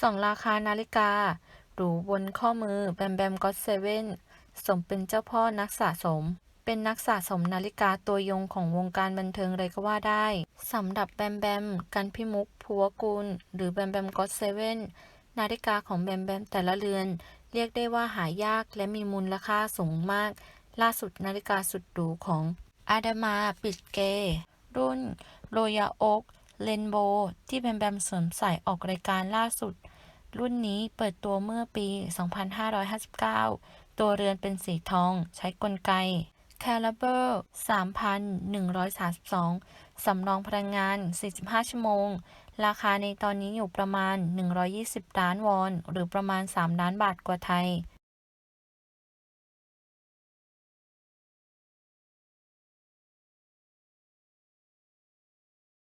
ส่องราคานาฬิกา หรูบนข้อมือแบมแบมก็อตเซเว่นสมเป็นเจ้าพ่อนักสะสม เป็นนักสะสมนาฬิกาตัวยงของวงการบันเทิงเลยก็ว่าได้สำหรับแบมแบม กันพิมุกพัวกุล หรือแบมแบมก็อตเซเว่นนาฬิกาของแบมแบมแต่ละเรือน เรียกได้ว่าหายากและมีมูลค่าสูงมาก ล่าสุดนาฬิกาสุดหรูของอาดามาปิดเก รุ่นโรยาโอกเลนโบที่แบมแบมสวมใส่ออกรายการล่าสุด รุ่นนี้เปิดตัวเมื่อปี 2559 ตัวเรือนเป็นสีทอง ใช้กลไก Caliber 3,132 สำรองพลังงาน 45 ชั่วโมง ราคาในตอนนี้อยู่ประมาณ 120 ล้านวอน หรือประมาณ 3 ล้านบาทกว่าไทย